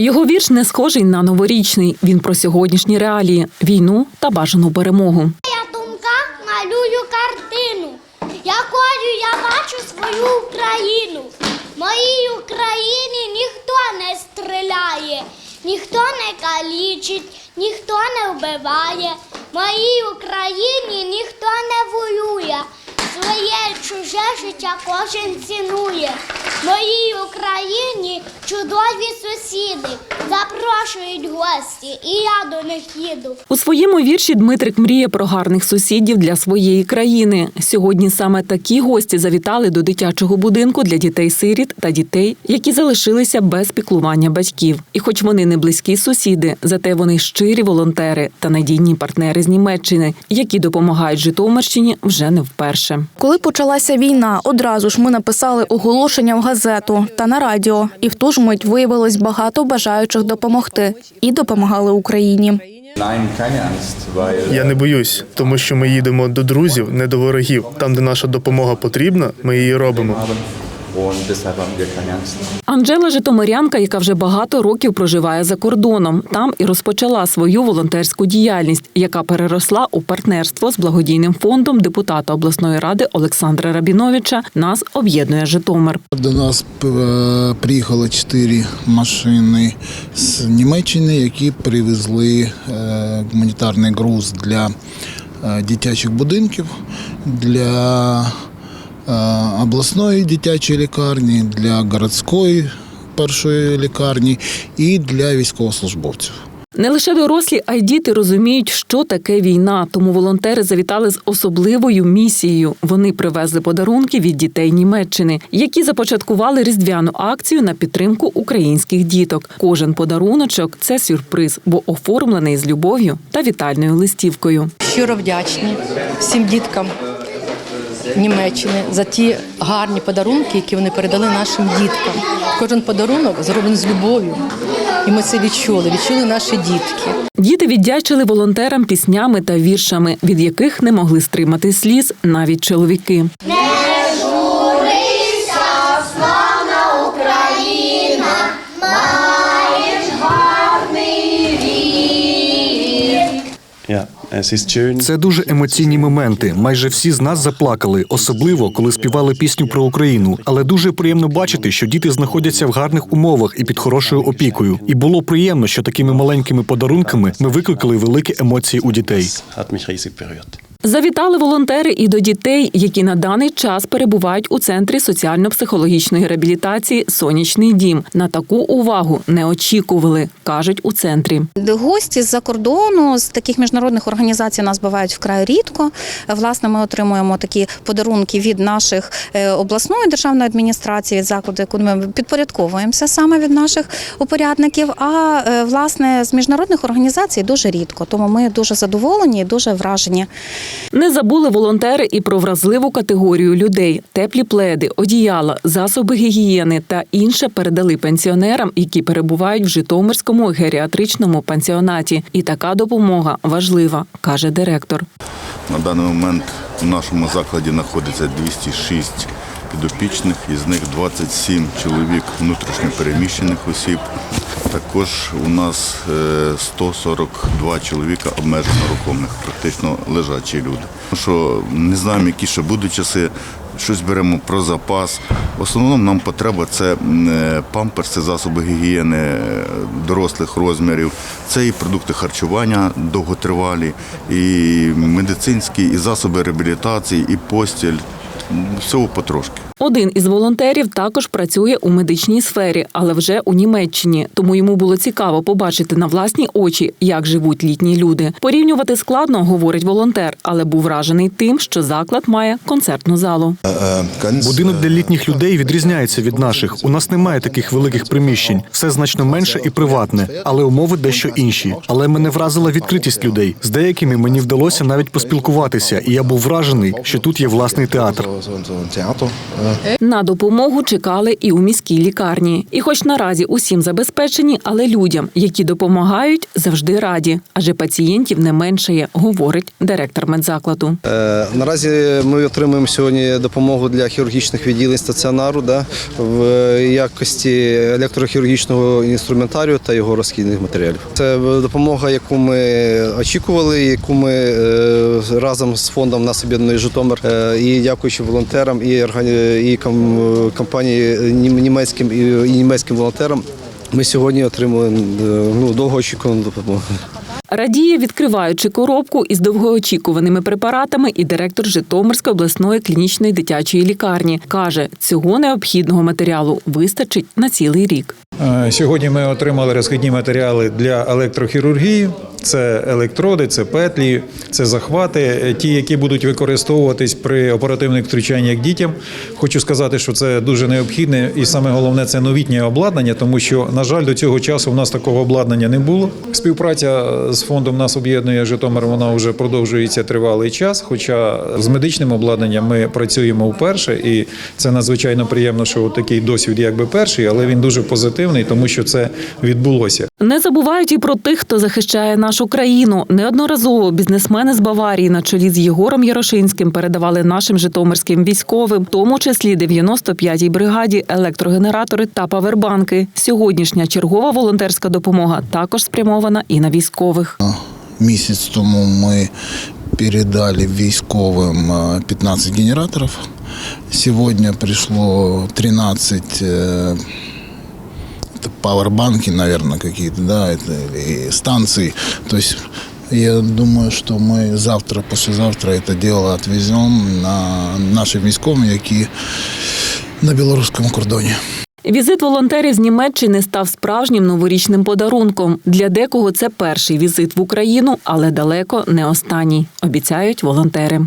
Його вірш не схожий на новорічний. Він про сьогоднішні реалії, війну та бажану перемогу. Я думка малюю картину, якою я бачу свою Україну. Моїй Україні ніхто не стріляє, ніхто не калічить, ніхто не вбиває. Моїй Україні ніхто не воює. Своє чуже життя кожен цінує. Моїй Україні чудові сусіди запрошують гості, і я до них їду. У своєму вірші Дмитрик мріє про гарних сусідів для своєї країни. Сьогодні саме такі гості завітали до дитячого будинку для дітей-сиріт та дітей, які залишилися без піклування батьків. І хоч вони не близькі сусіди, зате вони щирі волонтери та надійні партнери з Німеччини, які допомагають Житомирщині вже не вперше. Коли почалася війна, одразу ж ми написали оголошення в газету та на радіо, і в ту ж мить виявилось багато бажаючих допомогти і допомагали Україні. Я не боюсь, тому що ми їдемо до друзів, не до ворогів. Там, де наша допомога потрібна, ми її робимо. Haben und deshalb haben wir keine Angst. Анжела Житомирянка, яка вже багато років проживає за кордоном, там і розпочала свою волонтерську діяльність, яка переросла у партнерство з благодійним фондом депутата обласної ради Олександра Рабіновича. Нас об'єднує Житомир. До нас е, приїхало чотири машини з Німеччини, які привезли е, гуманітарний груз для е, дитячих будинків, для обласної дитячої лікарні, для городської першої лікарні і для військовослужбовців. Не лише дорослі, а й діти розуміють, що таке війна. Тому волонтери завітали з особливою місією. Вони привезли подарунки від дітей Німеччини, які започаткували різдвяну акцію на підтримку українських діток. Кожен подаруночок це сюрприз, бо оформлений з любов'ю та вітальною листівкою. щиро вдячні всім діткам Німеччини за ті гарні подарунки, які вони передали нашим діткам. Кожен подарунок зроблений з любов'ю. І ми це відчули, відчули наші дітки. Діти віддячили волонтерам піснями та віршами, від яких не могли стримати сліз навіть чоловіки. Це дуже емоційні моменти. Майже всі з нас заплакали, особливо коли співали пісню про Україну. Але дуже приємно бачити, що діти знаходяться в гарних умовах і під хорошою опікою. І було приємно, що такими маленькими подарунками ми викликали великі емоції у дітей. Завітали волонтери і до дітей, які на даний час перебувають у центрі соціально-психологічної реабілітації Сонячний дім. На таку увагу не очікували, кажуть у центрі. Гості з-за кордону з таких міжнародних організацій нас бувають вкрай рідко. Власне, ми отримуємо такі подарунки від наших е, обласної державної адміністрації, від закладу, яку ми підпорядковуємося саме від наших упорядників. А е, власне з міжнародних організацій дуже рідко. Тому ми дуже задоволені і дуже вражені. Не забули волонтери і про вразливу категорію людей: теплі пледи, одіяла, засоби гігієни та інше передали пенсіонерам, які перебувають в Житомирському геріатричному пансіонаті. І така допомога важлива, каже директор. На даний момент в нашому закладі знаходиться 206 підопічних, із них 27 чоловік внутрішньопереміщених осіб. Також у нас е, 142 чоловіка обмежено рухомих, практично лежачі люди. Що не знаємо, які ще будуть часи. Щось беремо про запас. В основному нам потреба це е, памперси, засоби гігієни е, дорослих розмірів, це і продукти харчування довготривалі, і медицинські, і засоби реабілітації, і постіль. Всього потрошки. Один із волонтерів також працює у медичній сфері, але вже у Німеччині. Тому йому було цікаво побачити на власні очі, як живуть літні люди. Порівнювати складно, говорить волонтер, але був вражений тим, що заклад має концертну залу. Будинок для літніх людей відрізняється від наших. У нас немає таких великих приміщень. Все значно менше і приватне, але умови дещо інші. Але мене вразила відкритість людей. З деякими мені вдалося навіть поспілкуватися, і я був вражений, що тут є власний театр. Øh, На допомогу чекали і у міській лікарні. І, хоч наразі усім забезпечені, але людям, які допомагають, завжди раді, адже пацієнтів не меншає, говорить директор медзакладу. Е, Наразі ми отримуємо сьогодні допомогу для хірургічних відділень стаціонару да, в якості електрохірургічного інструментарію та його розхідних матеріалів. Це допомога, яку ми очікували, яку ми е, разом з фондом нас об'єднує Житомир е, і дякуючи волонтерам і, і компанії німецьким і, німецьким волонтерам. Ми сьогодні отримали е, ну, довгоочікувану допомогу. Радіє, відкриваючи коробку із довгоочікуваними препаратами, і директор Житомирської обласної клінічної дитячої лікарні каже, цього необхідного матеріалу вистачить на цілий рік. Е, Сьогодні ми отримали розхідні матеріали для електрохірургії. Це електроди, це петлі, це захвати, е, ті, які будуть використовуватись при оперативних втручаннях дітям. Хочу сказати, що це дуже необхідне, і саме головне це новітнє обладнання, тому що, на жаль, до цього часу в нас такого обладнання не було. Співпраця з фондом нас об'єднує Житомир. Вона вже продовжується тривалий час. Хоча з медичним обладнанням ми працюємо вперше, і це надзвичайно приємно, що такий досвід, якби перший, але він дуже позитивний, тому що це відбулося. Не забувають і про тих, хто захищає нашу країну. Неодноразово бізнесмени з Баварії на чолі з Єгором Ярошинським передавали нашим житомирським військовим, в тому числі 95-й бригаді, електрогенератори та павербанки. Сьогоднішня чергова волонтерська допомога також спрямована і на військових. Місяць тому ми передали військовим е, 15 генераторів. Сьогодні прийшло 13 э, это пауэрбанки, наверное, какие-то, да, это, и станции. То есть я думаю, что мы завтра, послезавтра это дело отвезем на наші військові, які на білоруському кордоні. Візит волонтерів з Німеччини став справжнім новорічним подарунком. Для декого це перший візит в Україну, але далеко не останній, обіцяють волонтери.